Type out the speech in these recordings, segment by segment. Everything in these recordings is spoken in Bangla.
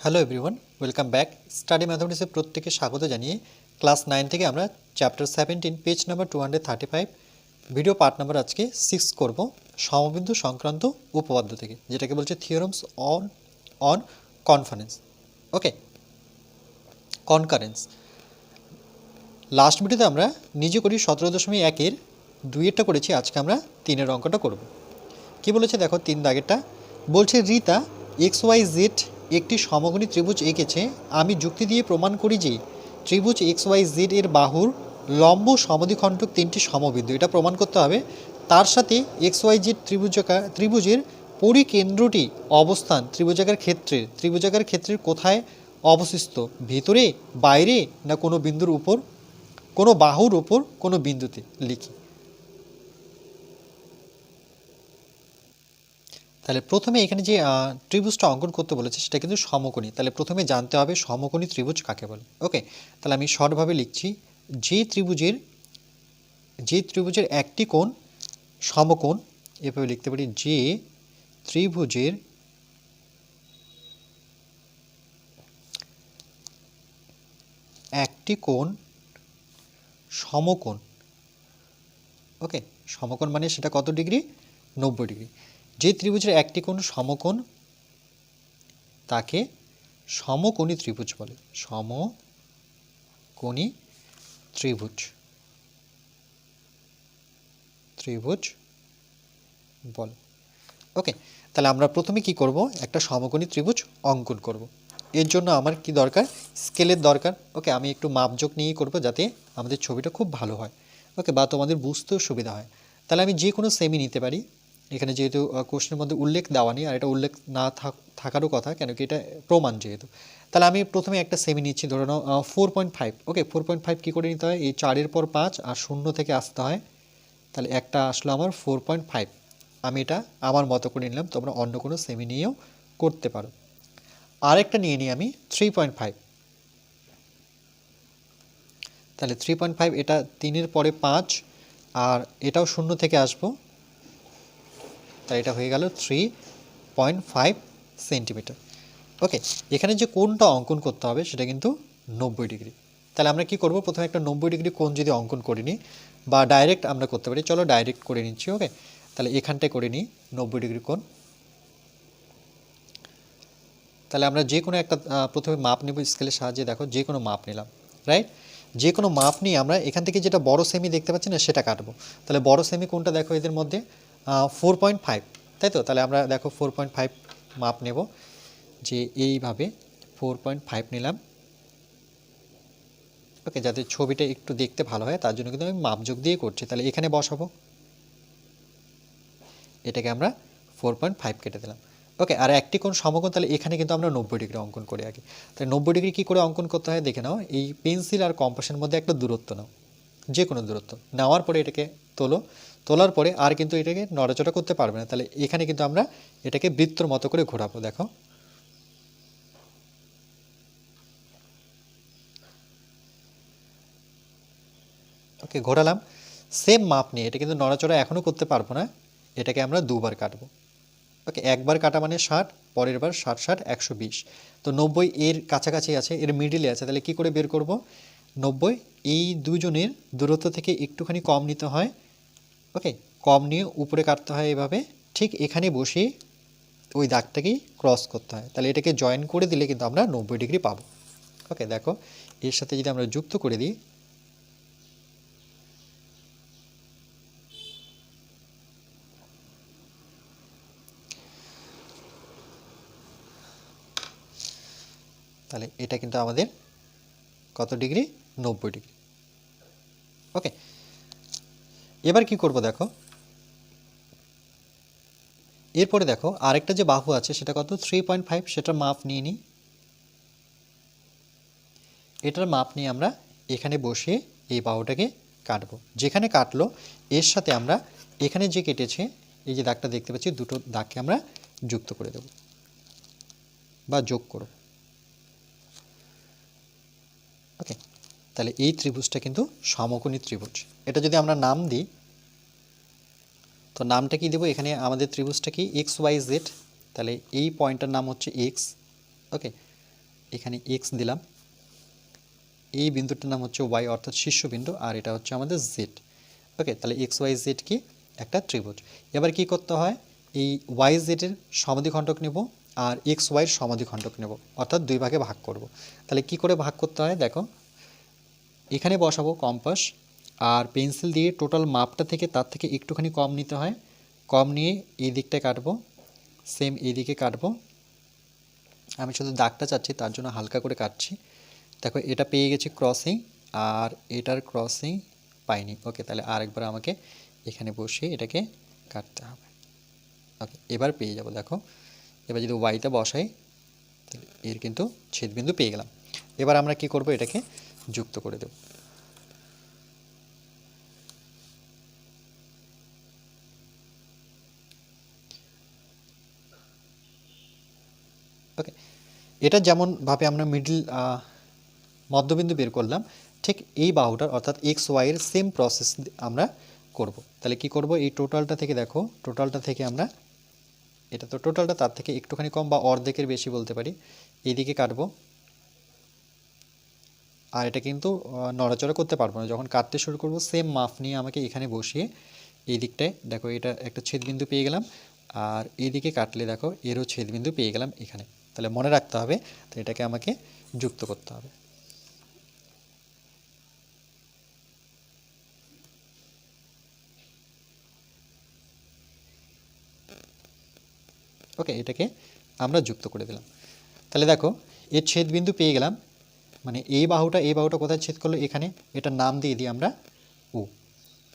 Hello everyone welcome back study ম্যাথমেটিক্সে প্রত্যেকে স্বাগত জানিয়ে ক্লাস নাইন থেকে আমরা chapter seventeen page number two video part number আজকে সিক্স করব, সমবিন্দু সংক্রান্ত উপপাদ্য থেকে, যেটাকে বলছে theorems on on conference okay concurrence last ভিডিওতে আমরা নিজে করি সতেরো দশমিক একের দুইয়েরটা করেছি, আজকে আমরা তিনের অঙ্কটা করব। কি বলেছে দেখো তিন দাগেরটা? বলছে রিতা এক্স ওয়াই জেড একটি সমকোণী ত্রিভুজ এঁকেছে, আমি যুক্তি দিয়ে প্রমাণ করি যে ত্রিভুজ এক্স ওয়াই জেড এর বাহুর লম্ব সমদ্বিখণ্ডক তিনটি সমবিন্দু। এটা প্রমাণ করতে হবে। তার সাথে এক্স ওয়াই জেড ত্রিভুজাকার ত্রিভুজের পরিকেন্দ্রটি অবস্থান ত্রিভুজাকার ক্ষেত্রের ত্রিভুজাকার ক্ষেত্রের কোথায় অবস্থিত ভিতরে, বাইরে, না কোনো বিন্দুর উপর? কোনো বাহুর উপর, কোনো বিন্দুতে? লিখি। তাহলে প্রথমে এখানে যে ত্রিভুজটা অঙ্কন করতে বলেছে সেটা কিন্তু সমকোণী। তাহলে প্রথমে জানতে হবে সমকোণী ত্রিভুজ কাকে বলে। ওকে তাহলে আমি শর্টভাবে লিখছি, যে ত্রিভুজের যে ত্রিভুজের একটি কোণ সমকোণ, এভাবে লিখতে পারি, যে ত্রিভুজের একটি কোণ সমকোণ। ওকে সমকোণ মানে সেটা কত ডিগ্রি? নব্বই ডিগ্রি। যে ত্রিভুজের একটি কোণ সমকোণ, তাকে সমকোণী ত্রিভুজ বলে। সমকোণী ত্রিভুজ। ত্রিভুজ বল। ওকে, তাহলে আমরা প্রথমে কি করব? একটা সমকোণী ত্রিভুজ অঙ্কন করব। এর জন্য আমার কি দরকার? স্কেলের দরকার। ওকে, আমি একটু মাপযোগ নিয়েই করব যাতে আমাদের ছবিটা খুব ভালো হয়। ওকে, বা তোমাদের বুঝতেও সুবিধা হয়। তাহলে আমি যে কোনো সেমি নিতে পারি। এখানে যেহেতু কোশ্চেনের মধ্যে উল্লেখ দেওয়া নেই, আর এটা উল্লেখ না থাক- থাকারও কথা, কেন কি এটা প্রমাণ যেহেতু। তাহলে আমি প্রথমে একটা সেমি নিচ্ছি, ধরে নাও four point five okay four point five কী করে নিতে হয়? এই চারের পর পাঁচ আর শূন্য থেকে আসতে হয়। তাহলে একটা আসলো আমার ফোর পয়েন্ট ফাইভ আমি এটা আমার মতো করে নিলাম, তোমরা অন্য কোনো সেমি নিয়েও করতে পারো। আরেকটা নিয়ে নিই আমি থ্রি পয়েন্ট ফাইভ তাহলে থ্রি পয়েন্ট ফাইভ এটা তিনের পরে পাঁচ, আর এটাও শূন্য থেকে আসব। তাই এটা হয়ে গেল three point five centimetre okay এখানে যে কোনটা অঙ্কন করতে হবে সেটা কিন্তু নব্বই ডিগ্রি। তাহলে আমরা কি করব? প্রথমে একটা নব্বই ডিগ্রি কোণ যদি অঙ্কন করে নিই বা ডাইরেক্ট আমরা করতে পারি, চলো ডাইরেক্ট করে নিচ্ছি ওকে তাহলে এখানটায় করে নিই নব্বই ডিগ্রি কোণ। তাহলে আমরা যে কোনো একটা প্রথমে মাপ নেব স্কেলের সাহায্যে, দেখো যে কোনো মাপ নিলাম রাইট যে কোনো মাপ নিয়ে আমরা এখান থেকে যেটা বড় সেমি দেখতে পাচ্ছি না সেটা কাটবো। তাহলে বড় সেমি কোনটা দেখো এদের মধ্যে। ফোর পয়েন্ট ফাইভ তাই তো? তাহলে আমরা দেখো ফোর পয়েন্ট ফাইভ মাপ নেব যে এইভাবে ফোর পয়েন্ট ফাইভ নিলাম। ওকে যাতে ছবিটা একটু দেখতে ভালো হয়, তার জন্য কিন্তু আমি মাপযোগ দিয়ে করছি। তাহলে এখানে বসাবো। এটাকে আমরা ফোর পয়েন্ট ফাইভ কেটে দিলাম। ওকে আর একটি কোণ সমকোণ, তাহলে এখানে কিন্তু আমরা নব্বই ডিগ্রি অঙ্কন করি আগে। তাহলে নব্বই ডিগ্রি কী করে অঙ্কন করতে হয় দেখে নাও। এই পেন্সিল আর কম্পাসের মধ্যে একটা দূরত্ব নাও যে কোনো দূরত্ব। নেওয়ার পরে এটাকে তোলো। তোলার পরে আর কিন্তু এটাকে নড়াচড়া করতে পারবে না। তাহলে এখানে কিন্তু আমরা এটাকে বৃত্তর মতো করে ঘোরাবো, দেখো। ওকে, ঘোরালাম। সেম মাপ নিয়ে, এটা কিন্তু নড়াচড়া এখনও করতে পারব না। এটাকে আমরা দুবার কাটবো। ওকে, একবার কাটা মানে ষাট, পরের বার ষাট ষাট, একশো বিশ। তো নব্বই এর কাছাকাছি আছে, এর মিডিলে আছে, তাহলে কি করে বের করব? নব্বই, এই দুজনের দূরত্ব থেকে একটুখানি কম নিতে হয়। ওকে কম নিয়ে উপরে কাটতে হয় এভাবে। ঠিক এখানে বসে ওই দাগটাকেই ক্রস করতে হয়। তাহলে এটাকে জয়েন করে দিলে কিন্তু আমরা নব্বই ডিগ্রি পাবো। ওকে দেখো, এর সাথে যদি আমরা যুক্ত করে দিই, তাহলে এটা কিন্তু আমাদের কত ডিগ্রি নব্বই ডিগ্রি ওকে এবার কি করব দেখো? এরপরে দেখো, আরেকটা যে বাহু আছে, সেটা কত? থ্রি পয়েন্ট ফাইভ সেটার মাপ নিয়ে নিই। এটার মাপ নিয়ে আমরা এখানে বসে এই বাহুটাকে কাটবো। যেখানে কাটলো, এর সাথে আমরা এখানে যে কেটেছে, এই যে দাগটা দেখতে পাচ্ছি, দুটো দাগকে আমরা যুক্ত করে দেব বা যোগ করব। ওকে তাহলে এই ত্রিভুজটা কিন্তু সমকোণী ত্রিভুজ। এটা যদি আমরা নাম দিই, তো নামটা কি দেবো? এখানে আমাদের ত্রিভুজটা কি? এক্স ওয়াই জেড তাহলে এই পয়েন্টটার নাম হচ্ছে এক্স ওকে এখানে এক্স দিলাম। এই বিন্দুটার নাম হচ্ছে ওয়াই অর্থাৎ শীর্ষবিন্দু, আর এটা হচ্ছে আমাদের জেড ওকে তাহলে এক্স ওয়াই জেড কি? একটা ত্রিভুজ। এবার কি করতে হয়? এই ওয়াই জেডের সমাধিখণ্ডক নেব, আর এক্স ওয়াইয়ের সমাধিখণ্ডক নেব, অর্থাৎ দুই ভাগে ভাগ করব। তাহলে কি করে ভাগ করতে হয়? দেখো এখানে বসাবো কম্পাস আর পেন্সিল দিয়ে টোটাল মাপটা থেকে তার থেকে একটুখানি কম নিতে হয়। কম নিয়ে এই দিকটায় কাটবো, সেম এই দিকে কাটবো। আমি শুধু দাগটা চাচ্ছি, তার জন্য হালকা করে কাটছি। দেখো, এটা পেয়ে গেছি ক্রসিং আর এটার ক্রসিং পাইনি। ওকে, তাহলে আরেকবার আমাকে এখানে বসে এটাকে কাটতে হবে। ওকে, এবার পেয়ে যাব, দেখো। এবার যদি ওয়াইতে বসাই, তাহলে এর কিন্তু ছেদবিন্দু পেয়ে গেলাম। এবার আমরা কি করব, এটাকে যুক্ত করে দেব। ওকে এটা যেমনভাবে আমরা মিডল মধ্যবিন্দু বের করলাম, ঠিক এই বাহুটার অর্থাৎ এক্স ওয়াইয়ের সেম প্রসেস আমরা করব। তাহলে কি করব? এই টোটালটা থেকে দেখো টোটালটা থেকে আমরা, এটা তো টোটালটা তার থেকে একটুখানি কম বা অর্ধেকের বেশি বলতে পারি। এইদিকে কাটবো। আর এটা কিন্তু নড়াচড়া করতে পারব না। যখন কাটতে শুরু করব সেম মাপ নিয়ে আমাকে এখানে বসিয়ে এই দিকটায়, দেখো এটা একটা ছেদবিন্দু পেয়ে গেলাম। আর এদিকে কাটলে দেখো, এরও ছেদবিন্দু পেয়ে গেলাম এখানে। তাহলে মনে রাখতে হবে, তো এটাকে আমাকে যুক্ত করতে হবে। ওকে এটাকে আমরা যুক্ত করে দিলাম। তাহলে দেখো, এর ছেদবিন্দু পেয়ে গেলাম। মানে এই বাহুটা এই বাহুটা কোথায় ছেদ করল? এখানে। এটা নাম দিয়ে দিই আমরা ও।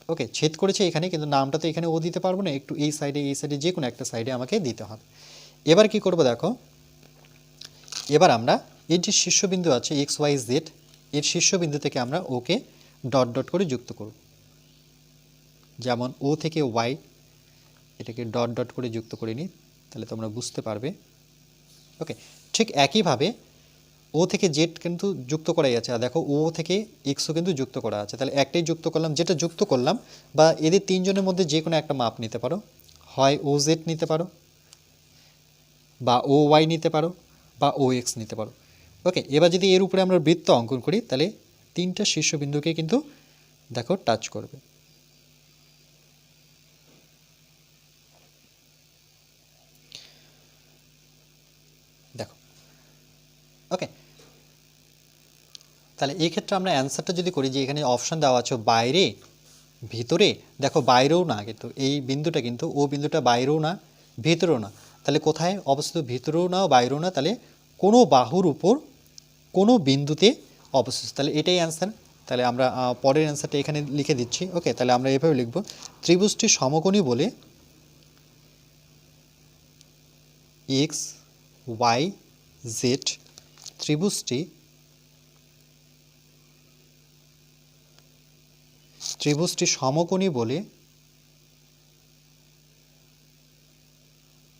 ওকে, ছেদ করেছে এখানে, কিন্তু নামটা তো এখানে ও দিতে পারব না। একটু এই সাইডে এই সাইডে যে কোনো একটা সাইডে আমাকে দিতে হবে। এবার কি করব দেখো? এবার আমরা, এর যে শীর্ষবিন্দু আছে এক্স ওয়াই জেড এর শীর্ষবিন্দু থেকে আমরা ওকে ডট ডট করে যুক্ত করব। যেমন ও থেকে ওয়াই এটাকে ডট ডট করে যুক্ত করে নিই, তাহলে তোমরা বুঝতে পারবে। ওকে, ঠিক একইভাবে ও থেকে জেড কিন্তু যুক্ত করাই আছে। আর দেখো, ও থেকে এক্সও কিন্তু যুক্ত করা আছে। তাহলে একটাই যুক্ত করলাম, যেটা যুক্ত করলাম, বা এদের তিনজনের মধ্যে যে কোনো একটা মাপ নিতে পারো। হয় ও জেড নিতে পারো, বা ও ওয়াই নিতে পারো, বা ও এক্স নিতে পারো। ওকে, এবার যদি এর উপরে আমরা বৃত্ত অঙ্কন করি, তাহলে তিনটা শীর্ষবিন্দুকে কিন্তু দেখো টাচ করবে। দেখো, ওকে তাহলে এই ক্ষেত্রে আমরা অ্যান্সারটা যদি করি যে এখানে অপশান দেওয়া আছে বাইরে, ভিতরে, দেখো বাইরেও না, কিন্তু এই বিন্দুটা কিন্তু, ও বিন্দুটা বাইরেও না, ভিতরেও না। তাহলে কোথায় অবস্থিত? ভিতরেও না, বাইরেও না, তাহলে কোনো বাহুর উপর কোনো বিন্দুতে অবস্থিত। তাহলে এটাই অ্যান্সার তাহলে আমরা পরের অ্যান্সারটা এখানে লিখে দিচ্ছি। ওকে তাহলে আমরা এভাবে লিখব। ত্রিভুজটি সমকোণী বলে এক্স ওয়াই জেড ত্রিভুজটি ত্রিভুজটি সমকোণী বলে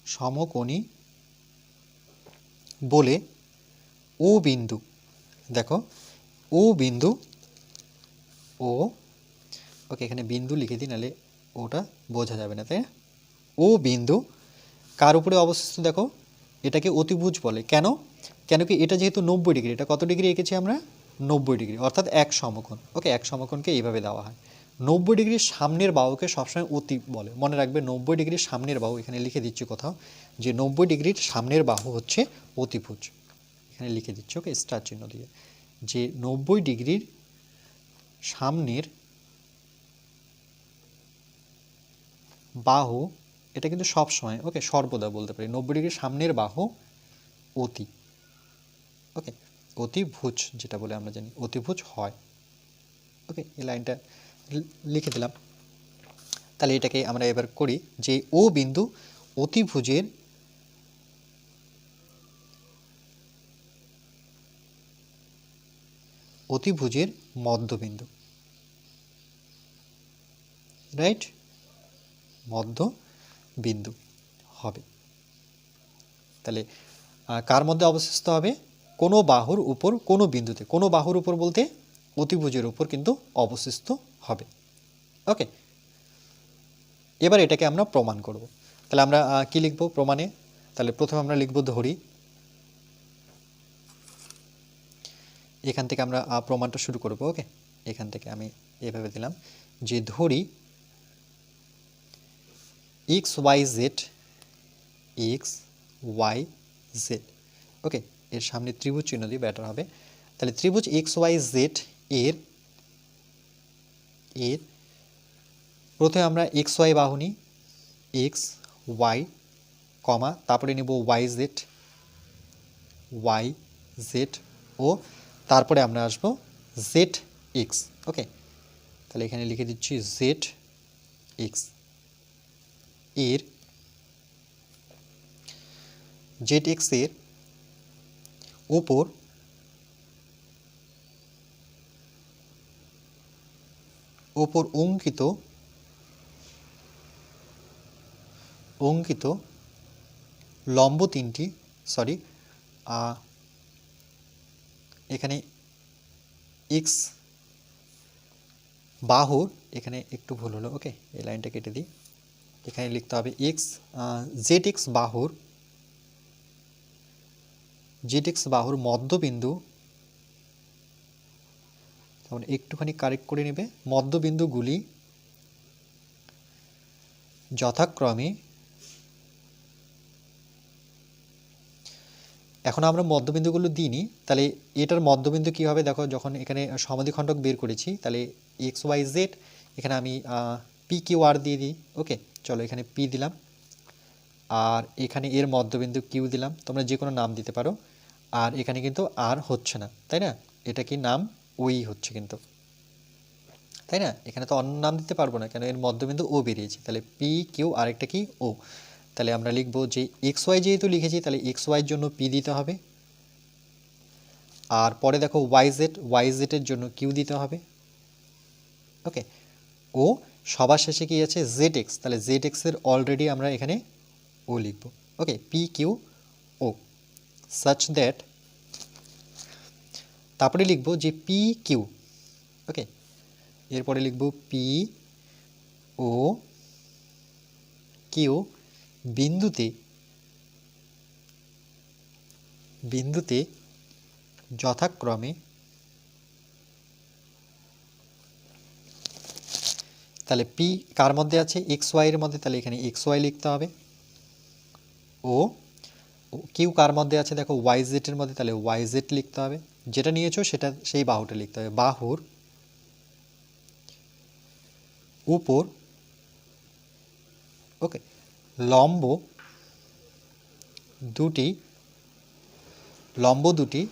সমকোণী বলে ও বিন্দু। দেখো, ও বিন্দু ও, ওকে এখানে বিন্দু লিখে দিই, নাহলে ওটা বোঝা যাবে না, তাই না? ও বিন্দু, কার উপরে অবস্থিত? দেখো, এটাকে অতিভুজ বলে। কেন? কেন কি এটা যেহেতু নব্বই ডিগ্রি, এটা কত ডিগ্রি এঁকেছি আমরা? নব্বই ডিগ্রি, অর্থাৎ এক সমকোণ। ওকে, এক সমকোণকে এইভাবে দেওয়া হয়। নব্বই ডিগ্রির সামনের বাহুকে সবসময় অতি বলে। মনে রাখবে, নব্বই ডিগ্রির সামনের বাহু, এখানে লিখে দিচ্ছি কোথাও, যে নব্বই ডিগ্রির সামনের বাহু হচ্ছে অতিভুজ। এখানে লিখে দিচ্ছি, ওকে, স্টার চিহ্ন দিয়ে। যে নব্বই ডিগ্রির সামনের বাহু, এটা কিন্তু সব সময় ওকে, সর্বদা বলতে পারি, নব্বই ডিগ্রির সামনের বাহু অতি। ওকে অতিভুজ, যেটা বলে আমরা জানি, অতিভুজ হয়। ওকে এই লাইনটা লিখে দিলাম। তাহলে এটাকে আমরা এবার করি যে ও বিন্দু অতিভুজের অতিভুজের মধ্যবিন্দু। রাইট মধ্য বিন্দু হবে। তাহলে কার মধ্যে অবস্থিত হবে? কোনো বাহুর উপর, কোনো বিন্দুতে, কোনো বাহুর উপর বলতে অতিভুজের উপর কিন্তু অবস্থিত হবে। ওকে এবার এটাকে আমরা প্রমাণ করব। তাহলে আমরা কি লিখব প্রমাণে? তাহলে প্রথমে আমরা লিখব ধরি। এখান থেকে আমরা প্রমাণটা শুরু করব ওকে এখান থেকে আমি এভাবে দিলাম যে ধরি X Y Z X Y Z okay এর সামনে ত্রিভুজ চিহ্ন দিয়ে ব্যাটার হবে। তাহলে ত্রিভুজ এক্স ওয়াই জেড এর এর প্রথমে আমরা এক্স ওয়াই বাহু নিই এক্স ওয়াই কমা, তারপরে নেব ওয়াই জেড ওয়াই জেড ও তারপরে আমরা আসব জেড এক্স ওকে? তাহলে এখানে লিখে দিচ্ছি জেড এক্সের জেড এক্সের ওপর ওপর অঙ্কিত অঙ্কিত লম্ব তিনটি সরি এখানে এক্স বাহুর, এখানে একটু ভুল হলো ওকে এই লাইনটা কেটে দিই। এখানে লিখতে হবে এক্স জেড এক্স বাহুর জেড এক্স বাহুর মধ্যবিন্দু তখন একটুখানি কারেক্ট করে নেবে, মধ্যবিন্দুগুলি যথাক্রমে, এখন আমরা মধ্যবিন্দুগুলো দিইনি, তাহলে এটার মধ্যবিন্দু কী হবে দেখো, যখন এখানে সমাধিখণ্ডক বের করেছি, তাহলে এক্স ওয়াই জেড এখানে আমি পি কিউ আর দিয়ে দিই ওকে চলো এখানে পি দিলাম, আর এখানে এর মধ্যবিন্দু কিউ দিলাম, তোমরা যে কোনো নাম দিতে পারো। আর এখানে কিন্তু আর হচ্ছে না, তাই না? এটা কি নাম? ওই হচ্ছে কিন্তু। তাই না? এখানে তো অন্য নাম দিতে পারব না, কেন এর মধ্যবিন্দু ও বেরিয়েছে। তাহলে পি কিউ আরেকটা কি? ও তাহলে আমরা লিখব যে এক্স ওয়াই যেহেতু লিখেছি, তাহলে এক্স ওয়াইয়ের জন্য পি দিতে হবে। আর পরে দেখো ওয়াই জেড ওয়াই জেডের জন্য কিউ দিতে হবে। ওকে? ও, সবার শেষে কি আছে? জেড এক্স তাহলে জেড এক্সের অলরেডি আমরা এখানে ও লিখব। Okay? P Q O such that তারপরে লিখব যে পি কিউ ওকে এরপরে লিখব পি ও কিউ বিন্দুতে বিন্দুতে যথাক্রমে তাহলে পি কার মধ্যে আছে? এক্স ওয়াইয়ের মধ্যে, তাহলে এখানে এক্স ওয়াই লিখতে হবে। ও কিউ কার মধ্যে আছে? দেখো ওয়াই জেডের মধ্যে, তাহলে ওয়াই জেড লিখতে হবে। যেটা নিয়েছো, সেটা সেই বাহুটা লিখতে হবে। বাহুর উপর ওকে লম্ব দুটি লম্ব দুটি,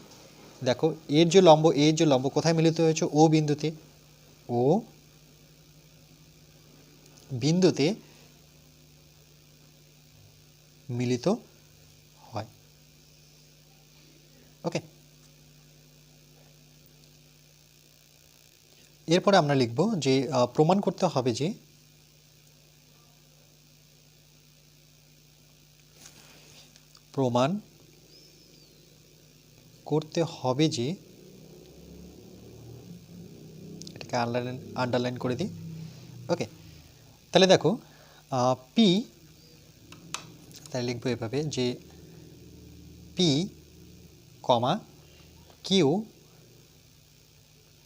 দেখো, এর যে লম্ব, এর যে লম্ব, কোথায় মিলিত হয়েছে? ও বিন্দুতে। ও বিন্দুতে মিলিত হয় ওকে এরপরে আমরা লিখব যে প্রমাণ করতে হবে যে, প্রমাণ করতে হবে যে, এটাকে আন্ডারলাইন আন্ডারলাইন করে দিই। ওকে তাহলে দেখো পি তাহলে লিখব এভাবে যে পি কমা কিউ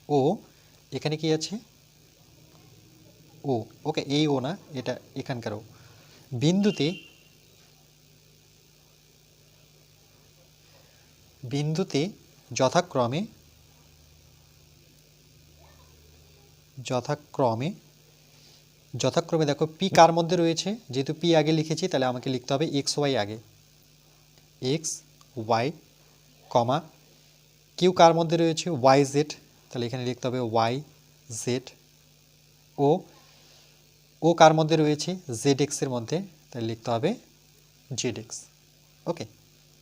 ও এখানে কি আছে? ও ওকে, এই ও না, এটা এখানকার ও বিন্দুতে বিন্দুতে যথাক্রমে যথাক্রমে যথাক্রমে দেখো পি কার মধ্যে রয়েছে? যেহেতু পি আগে লিখেছি, তাহলে আমাকে লিখতে হবে এক্স ওয়াই আগে। X Y comma. কিউ কার মধ্যে রয়েছে? ওয়াই জেড তাহলে এখানে লিখতে হবে ওয়াই জেড ও। ও কার মধ্যে রয়েছে? জেড এক্সের মধ্যে। তাহলে লিখতে হবে জেড এক্স ওকে।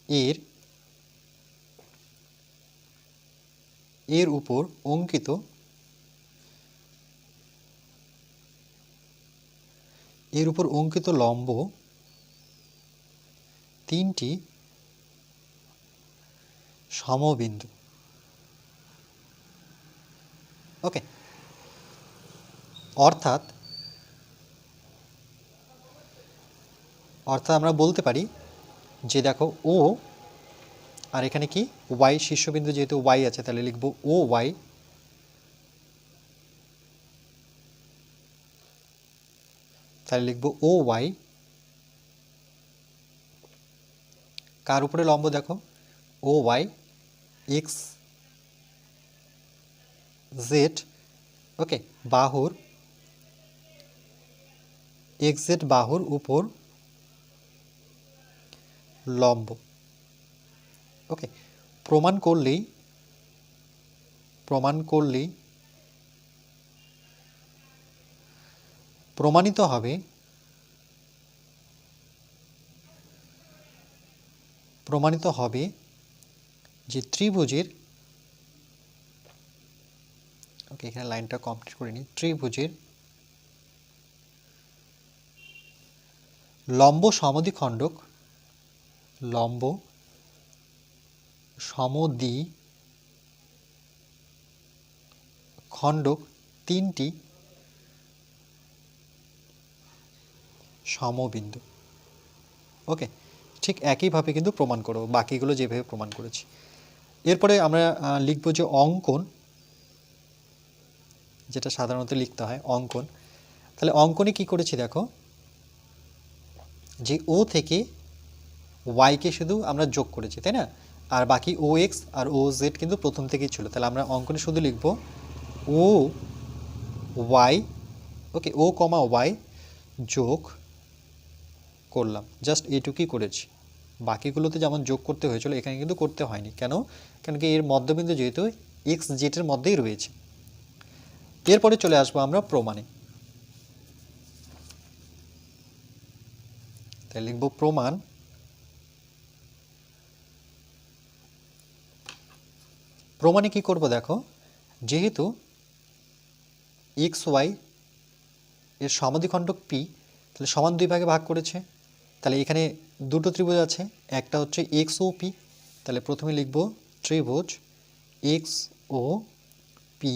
এর এর উপর অঙ্কিত এর উপর অঙ্কিত লম্ব তিনটি সমবিন্দু। ওকে অর্থাৎ অর্থাৎ আমরা বলতে পারি যে দেখো ও আর এখানে কি? ওয়াই শীর্ষবিন্দু যেহেতু ওয়াই আছে, তাহলে লিখব ও ওয়াই তাহলে লিখব ও ওয়াই কার উপরে লম্ব দেখো? O Y X Z okay বাহুর এক্স জেড বাহুর উপর লম্ব ওকে প্রমাণ করলেই প্রমাণ করলেই প্রমাণিত হবে প্রমাণিত হবে যে ত্রিভুজের ওকে এখানে লাইনটা কমপ্লিট করে নিই, ত্রিভুজের লম্ব সমদ্বিখণ্ডক লম্ব সমদ্বি খণ্ডক তিনটি সমবিন্দু। ওকে ঠিক একইভাবে কিন্তু প্রমাণ করব বাকিগুলো যেভাবে প্রমাণ করেছি। এরপরে আমরা লিখব যে অঙ্কন, যেটা সাধারণত লিখতে হয়, অঙ্কন। তাহলে অঙ্কনে কি করেছি দেখো, যে ও থেকে ওয়াইকে শুধু আমরা যোগ করেছি, তাই না? আর বাকি ও এক্স আর ও জেড কিন্তু প্রথম থেকেই ছিল। তাহলে আমরা অঙ্কনে শুধু লিখব ও ওয়াই ওকে ও কমা ওয়াই যোগ করলাম। জাস্ট এটুকুই করেছি। বাকিগুলোতে যেমন যোগ করতে হয়েছিল, এখানে কিন্তু করতে হয়নি। কেন? কেন কি এর মধ্যবিন্দু যেহেতু এক্স জেটের মধ্যেই রয়েছে। এরপরে চলে আসব আমরা প্রমাণে। তাই লিখব প্রমাণ। প্রমাণে কি করব দেখো? যেহেতু এক্স ওয়াই এর সমাধিখণ্ডক পি তাহলে সমান দুই ভাগে ভাগ করেছে। তাহলে এখানে দুটো ত্রিভুজ আছে, একটা হচ্ছে এক্স ও পি তাহলে প্রথমে লিখব ত্রিভুজ এক্স ও পি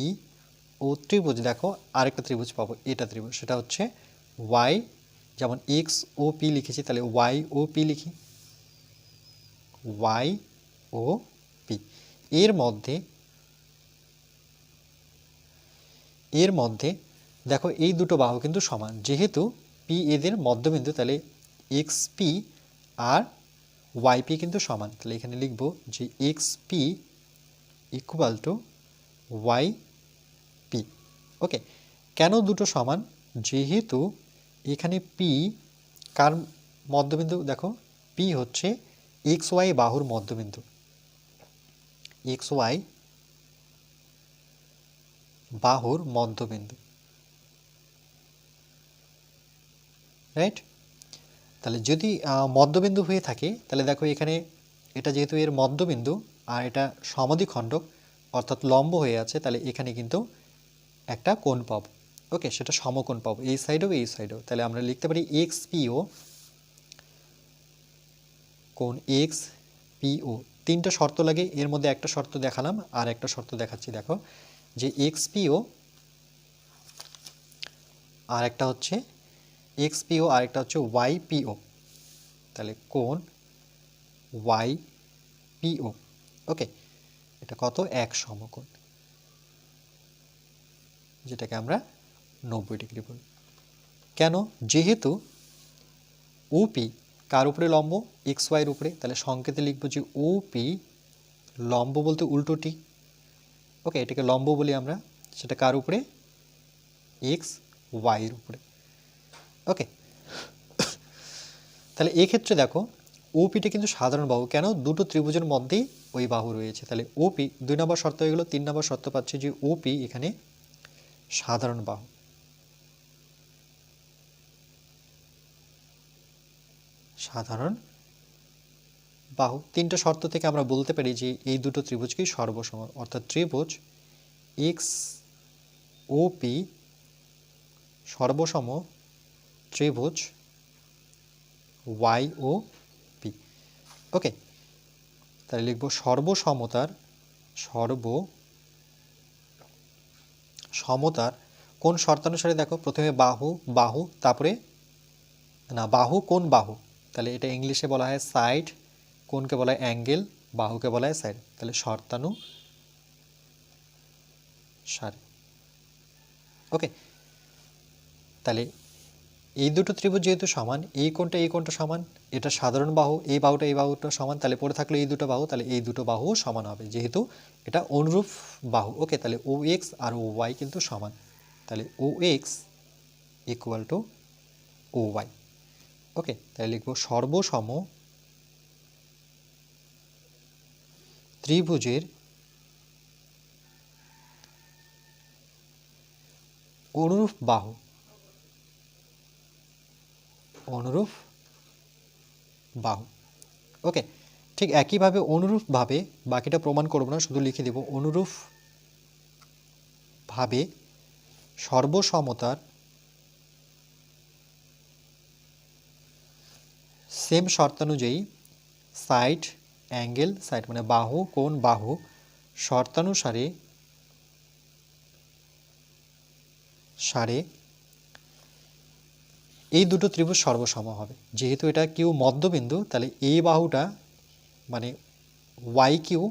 ও ত্রিভুজ। দেখো, আরেকটা ত্রিভুজ পাবো, এটা ত্রিভুজ, সেটা হচ্ছে ওয়াই যেমন এক্স ও পি লিখেছি, তাহলে ওয়াই ও পি লিখি। ওয়াই ও পি এর মধ্যে এর মধ্যে, দেখো, এই দুটো বাহু কিন্তু সমান। যেহেতু পি এদের মধ্যবিন্দু, তাহলে এক্স পি আর ওয়াই পি কিন্তু সমান। তাহলে এখানে লিখব যে X P equal to Y P. Okay, কেন দুটো সমান? যেহেতু এখানে পি কার মধ্যবিন্দু? দেখো, পি হচ্ছে এক্স ওয়াই বাহুর মধ্যবিন্দু। এক্স ওয়াই বাহুর মধ্যবিন্দু। রাইট তাহলে যদি মধ্যবিন্দু হয়ে থাকে, তাহলে দেখো এখানে এটা যেহেতু এর মধ্যবিন্দু আর এটা সমাধিখণ্ডক অর্থাৎ লম্ব হয়ে আছে, তাহলে এখানে কিন্তু একটা কোণ পাব। ওকে, সেটা সমকোণ পাব। এই সাইডেও এই সাইডেও তাহলে আমরা লিখতে পারি এক্স পিও কোণ এক্স পিও তিনটা শর্ত লাগে, এর মধ্যে একটা শর্ত দেখালাম, আর একটা শর্ত দেখাচ্ছি, দেখো। যে এক্স পিও আর একটা হচ্ছে এক্স পিও আর একটা হচ্ছে ওয়াই পিও তাহলে কোণ ওয়াই পিও ওকে, এটা কত? এক সমকোণ। যেটাকে আমরা নব্বই ডিগ্রি বলি। কেন? যেহেতু ওপি কার উপরে লম্ব? এক্স ওয়াইয়ের উপরে। তাহলে সংকেতে লিখব যে ওপি লম্ব বলতে উল্টোটি ওকে, এটাকে লম্ব বলি আমরা। সেটা কার উপরে? এক্স ওয়াইয়ের উপরে। ওকে তাহলে এক্ষেত্রে দেখো ওপিটা কিন্তু সাধারণ বাহু। কেন? দুটো ত্রিভুজের মধ্যেই ওই বাহু রয়েছে। তাহলে ওপি দুই নম্বর শর্ত হয়ে গেলো, তিন নম্বর শর্ত পাচ্ছে যে ওপি এখানে সাধারণ বাহু। সাধারণ বাহু। তিনটা শর্ত থেকে আমরা বলতে পারি যে এই দুটো ত্রিভুজকেই সর্বসম। অর্থাৎ ত্রিভুজ এক্স ও পি সর্বসম ত্রিভুজ ওয়াই ও পি ওকে তাহলে লিখব সর্বসমতার সর্ব সমতার কোন শর্তানুসারে দেখো প্রথমে বাহু বাহু, তারপরে না, বাহু কোন বাহু? তাহলে এটা ইংলিশে বলা হয় সাইড, কোনকে বলা হয় অ্যাঙ্গেল, বাহুকে বলা হয় সাইড। তাহলে শর্তানু সারি। ওকে তাহলে এই দুটো ত্রিভুজ যেহেতু সমান, এই কোণটা এই কোণটা সমান, এটা সাধারণ বাহু, এই বাহুটা এই বাহুটা সমান, তাহলে পড়ে থাকলে এই দুটো বাহু, তাহলে এই দুটো বাহুও সমান হবে, যেহেতু এটা অনুরূপ বাহু, ওকে, তাহলে ও এক্স আর ও ওয়াই কিন্তু সমান, তাহলে O X equal to O Y okay, তাহলে লিখব সর্বসম ত্রিভুজের অনুরূপ বাহু অনুরূপ বাহু। ওকে ঠিক একইভাবে অনুরূপভাবে বাকিটা প্রমাণ করব না, শুধু লিখে দেব। অনুরূপ ভাবে সর্বসমতার সেম শর্তানুযায়ী সাইড অ্যাঙ্গেল সাইড মানে বাহু, কোণ বাহু, শর্তানুসারে সারে এই দুটো ত্রিভুজ সর্বসম হবে। যেহেতু এটা কিউ মধ্যবিন্দু, তাহলে এই বাহুটা মানে ওয়াই কিউ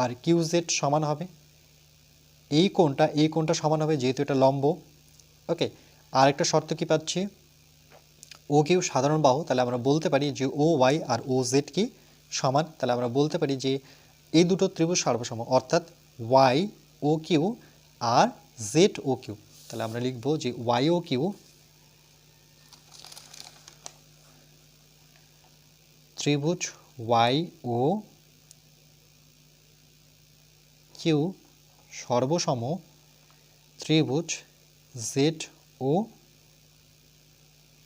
আর কিউ জেড সমান হবে। এই কোণটা এই কোণটা সমান হবে যেহেতু এটা লম্ব। ওকে আর একটা শর্ত কি পাচ্ছি? ও কিউ সাধারণ বাহু, তাহলে আমরা বলতে পারি যে ও ওয়াই আর ও জেড কি সমান। তাহলে আমরা বলতে পারি যে এই দুটো ত্রিভুজ সর্বসম, অর্থাৎ ওয়াই ও কিউ আর জেড ও কিউ তাহলে আমরা লিখব যে ওয়াই ও কিউ ত্রিভুজ ওয়াই ও কিউ সর্বসম ত্রিভুজ জেড ও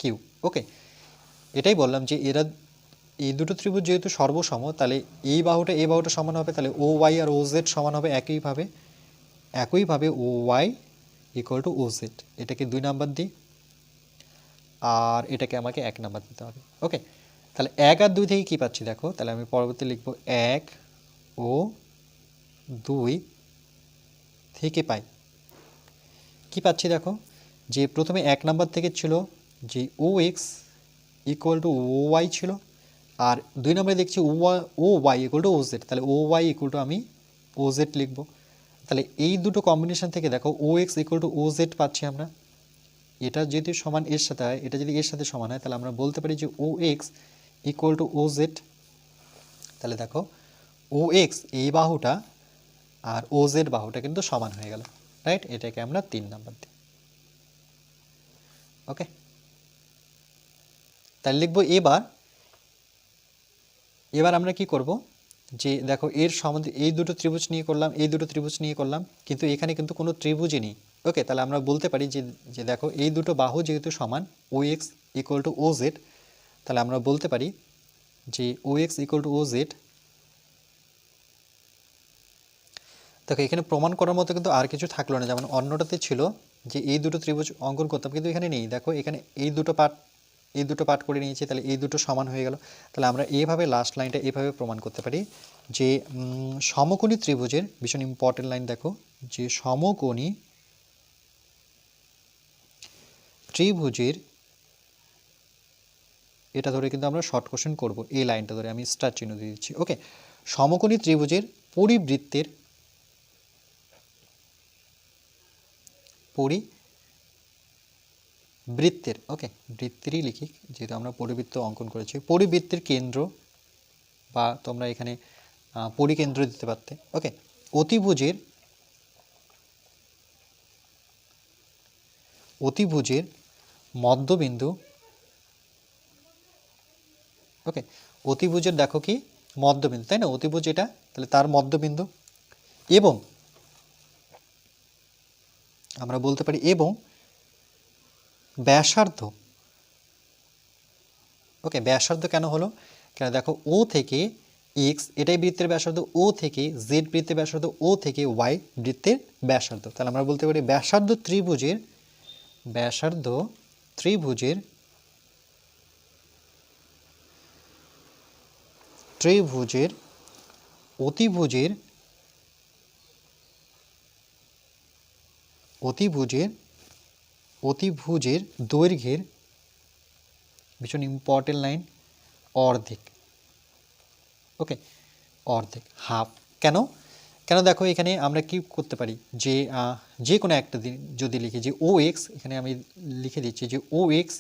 কিউ ওকে এটাই বললাম যে এরা, এই দুটো ত্রিভুজ যেহেতু সর্বসম, তাহলে এই বাহুটা এই বাহুটা সমান হবে, তাহলে ও ওয়াই আর ও জেড সমান হবে একইভাবে একইভাবে O Y equal to O Z এটাকে দুই নাম্বার দিই, আর এটাকে আমাকে এক নাম্বার দিতে হবে। ওকে তাহলে এক আর দুই থেকে কি পাচ্ছি? দেখো, তাহলে আমি পরবর্তী লিখব এক ও দুই থেকে পাই। কি পাচ্ছি দেখো? যে প্রথমে এক নাম্বার থেকে ছিল, যে O X equal to O Y ছিল, আর দুই নম্বরে দেখছি O O Y equal to O Z. তাহলে ও ওয়াই ইকুয়াল টু আমি ও জেড লিখব। তাহলে এই দুটো কম্বিনেশন থেকে দেখো, O X equal to O Z পাচ্ছি আমরা। এটা যদি সমান এর সাথে হয়, এটা যদি এর সাথে সমান হয়, তাহলে আমরা বলতে পারি যে O X equal to O Z তাহলে দেখো ও এক্স এই বাহুটা আর ও জেড বাহুটা কিন্তু সমান হয়ে গেল রাইট এটাকে আমরা তিন নাম্বার দিই। ওকে তাহলে লিখব এবার এবার আমরা কি করব? যে দেখো এর সম্বন্ধে এই দুটো ত্রিভুজ নিয়ে করলাম, এই দুটো ত্রিভুজ নিয়ে করলাম, কিন্তু এখানে কিন্তু কোনো ত্রিভুজই নেই। ওকে তাহলে আমরা বলতে পারি যে যে দেখো এই দুটো বাহু যেহেতু সমান O X equal to O Z তাহলে আমরা বলতে পারি যে O X equal to O Z দেখো, এখানে প্রমাণ করার মতো কিন্তু আর কিছু থাকল না। যেমন অন্যটাতে ছিল যে এই দুটো ত্রিভুজ অঙ্কন করতাম, কিন্তু এখানে নেই। দেখো, এখানে এই দুটো পার্ট এই দুটো পার্ট করে নিয়েছি, তাহলে এই দুটো সমান হয়ে গেল। তাহলে আমরা এইভাবে লাস্ট লাইনটা এইভাবে প্রমাণ করতে পারি যে সমকোণী ত্রিভুজের, ভীষণ ইম্পর্টেন্ট লাইন দেখো, যে সমকোণী ত্রিভুজের এটা ধরে কিন্তু আমরা শর্ট কোশ্চেন করব। এই লাইনটা ধরে আমি স্টার চিহ্ন দিয়ে দিচ্ছি। ওকে সমকোণী ত্রিভুজের পরিবৃত্তের পরি বৃত্তের ওকে বৃত্তেরই লিখি, যেহেতু আমরা পরিবৃত্ত অঙ্কন করেছি। পরিবৃত্তের কেন্দ্র বা তোমরা এখানে পরিকেন্দ্র দিতে পারতে ওকে অতিভুজের অতিভুজের মধ্যবিন্দু ওকে অতিভুজের দেখো কি? মধ্যবিন্দু, তাই না? অতিভুজ এটা, তাহলে তার মধ্যবিন্দু। এবং আমরা বলতে পারি, এবং ব্যাসার্ধ। ওকে ব্যাসার্ধ কেন হলো? কেন দেখো, ও থেকে এক্স এটাই বৃত্তের ব্যাসার্ধ, ও থেকে জেড বৃত্তের ব্যাসার্ধ, ও থেকে ওয়াই বৃত্তের ব্যাসার্ধ। তাহলে আমরা বলতে পারি, ব্যাসার্ধ ত্রিভুজের ব্যাসার্ধ ত্রিভুজের ত্রিভুজের, অতিভুজের অতিভুজের অতিভুজের দৈর্ঘ্যের ভীষণ ইম্পর্টেন্ট লাইন অর্ধেক। ওকে অর্ধেক। হাফ কেন? কেন দেখো এখানে আমরা কি করতে পারি? যে যে কোনো একটা দিন যদি লিখি যে ও এক্স এখানে আমি লিখে দিচ্ছি যে ও এক্স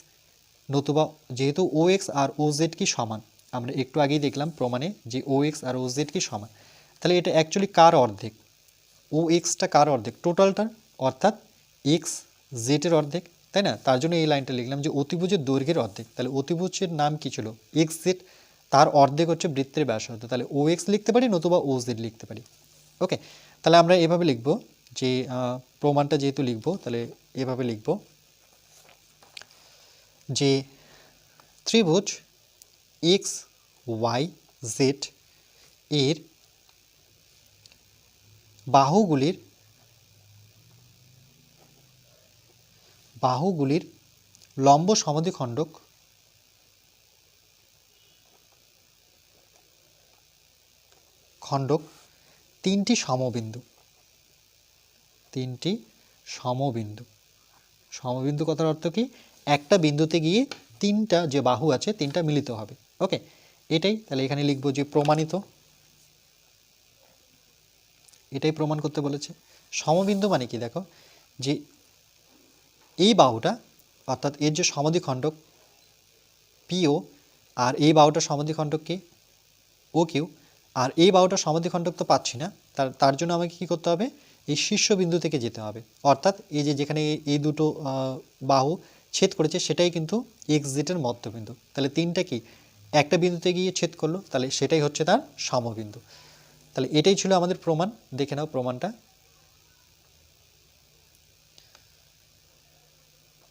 নতুবা যেহেতু ও এক্স আর ও জেড কি সমান? আমরা একটু আগেই দেখলাম প্রমাণে যে ও এক্স আর ও জেড কি সমান। তাহলে এটা অ্যাকচুয়ালি কার অর্ধেক? ও এক্সটা কার অর্ধেক? টোটালটার অর্থাৎ এক্স জেডের অর্ধেক, তাই না? তার জন্য এই লাইনটা লিখলাম যে অতিভুজের দৈর্ঘ্যের অর্ধেক। তাহলে অতিভুজের নাম কি ছিল? এক্স জেড তার অর্ধেক হচ্ছে বৃত্তের ব্যাসার্ধ। তাহলে ও এক্স লিখতে পারি নতুবা ও জেড লিখতে পারি। ওকে তাহলে আমরা এভাবে লিখব যে প্রমাণটা যেহেতু লিখব, তাহলে এভাবে লিখব যে ত্রিভুজ এক্স ওয়াই জেড এর বাহুগুলির বাহুগুলির লম্ব সমদ্বিখণ্ডক খণ্ডক তিনটি সমবিন্দু তিনটি সমবিন্দু। সমবিন্দু কথার অর্থ কি? একটা বিন্দুতে গিয়ে তিনটা যে বাহু আছে তিনটা মিলিত হবে। ওকে এটাই, তাহলে এখানে লিখব যে প্রমাণিত। এটাই প্রমাণ করতে বলেছে। সমবিন্দু মানে কি দেখো? যে এই বাহুটা, অর্থাৎ এর যে সমাধিখণ্ডক পিও আর এই বাহুটার সমাধিখণ্ডক কি? ও কিউ আর এই বাহুটার সমাধিখণ্ডক তো পাচ্ছি না, তার তার জন্য আমাকে কি করতে হবে? এই শীর্ষবিন্দু থেকে যেতে হবে। অর্থাৎ এই যে যেখানে এই- দুটো বাহু ছেদ করেছে, সেটাই কিন্তু এক্স জেটের মধ্যবিন্দু। তাহলে তিনটা কি? একটা বিন্দুতে গিয়ে ছেদ করল, তাহলে সেটাই হচ্ছে তার সমবিন্দু। তাহলে এটাই ছিল আমাদের প্রমাণ। দেখে নাও প্রমাণটা।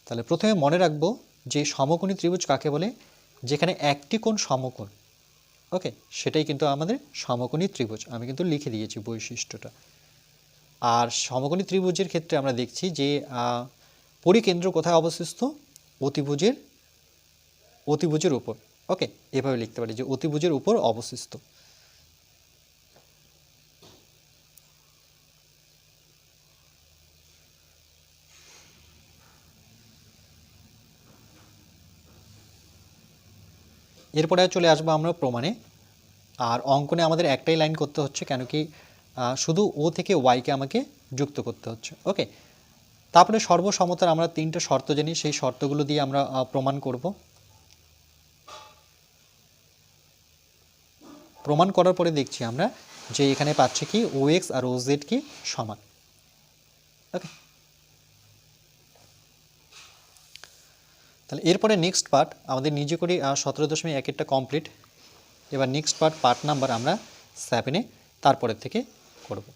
তাহলে প্রথমে মনে রাখব যে সমকোণী ত্রিভুজ কাকে বলে? যেখানে একটি কোণ সমকোণ। ওকে? সেটাই কিন্তু আমাদের সমকোণী ত্রিভুজ। আমি কিন্তু লিখে দিয়েছি বৈশিষ্ট্যটা। আর সমকোণী ত্রিভুজের ক্ষেত্রে আমরা দেখছি যে পরিকেন্দ্র কোথায় অবস্থিত? অতিভুজের অতিভুজের উপর। ওকে, এভাবে লিখতে পারি যে অতিভুজের উপর অবস্থিত এরপরে চলে আসব আমরা প্রমাণে। আর অঙ্কনে আমাদের একটাই লাইন করতে হচ্ছে, কেন কি শুধু ও থেকে ওয়াইকে আমাকে যুক্ত করতে হচ্ছে। ওকে, তারপরে সর্বসমতার আমরা তিনটে শর্ত জানি, সেই শর্তগুলো দিয়ে আমরা প্রমাণ করব। প্রমাণ করার পরে দেখছি আমরা যে এখানে পাচ্ছি কি ও এক্স আর ও জেড কি সমান। ওকে তাহলে এরপরে নেক্সট পার্ট আমাদের নিজে করি সতেরো দশমিক একেরটা কমপ্লিট এবার নেক্সট পার্ট পার্ট নাম্বার আমরা সেভেনে তারপরের থেকে করব।